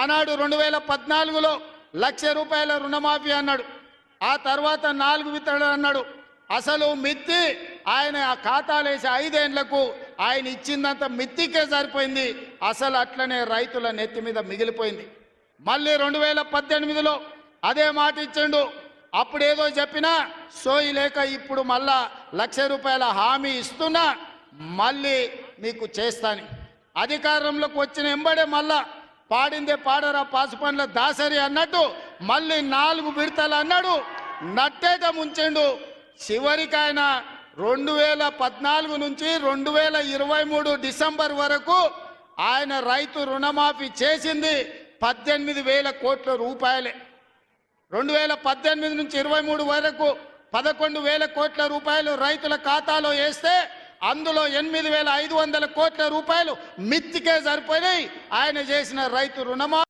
అనాడు రెండు వేల పద్నాలుగులో లక్ష రూపాయల రుణమాఫీ అన్నాడు. ఆ తర్వాత నాలుగు విత్తనాలు అన్నాడు. అసలు మిత్తి ఆయన ఆ ఖాతాలు వేసి ఐదేండ్లకు ఆయన ఇచ్చిందంత మిత్తికే సరిపోయింది. అసలు అట్లనే రైతుల నెత్తి మీద మిగిలిపోయింది. మళ్ళీ రెండు వేల పద్దెనిమిదిలో అదే మాట ఇచ్చిండు. అప్పుడేదో చెప్పినా సోయి లేక ఇప్పుడు మళ్ళా లక్ష రూపాయల హామీ ఇస్తున్నా మళ్ళీ మీకు చేస్తాను. అధికారంలోకి వచ్చిన ఎంబడే మళ్ళా పాడిందే పాడరా పాసుపండ్ల దాసరి అన్నట్టు మళ్ళీ నాలుగు విడతలు అన్నాడు నట్టేట ముంచెండు. చివరికి ఆయన రెండు వేల పద్నాలుగు నుంచి రెండు వేల ఇరవై మూడు డిసెంబర్ వరకు ఆయన రైతు రుణమాఫీ చేసింది పద్దెనిమిది వేల కోట్ల రూపాయలే. రెండు వేల పద్దెనిమిది నుంచి ఇరవై మూడు వరకు పదకొండు వేల కోట్ల రూపాయలు రైతుల ఖాతాలో వేస్తే అందులో ఎనిమిది వేల ఐదు వందల కోట్ల రూపాయలు మిత్తికే సరిపోయినాయి. ఆయన చేసిన రైతు రుణమా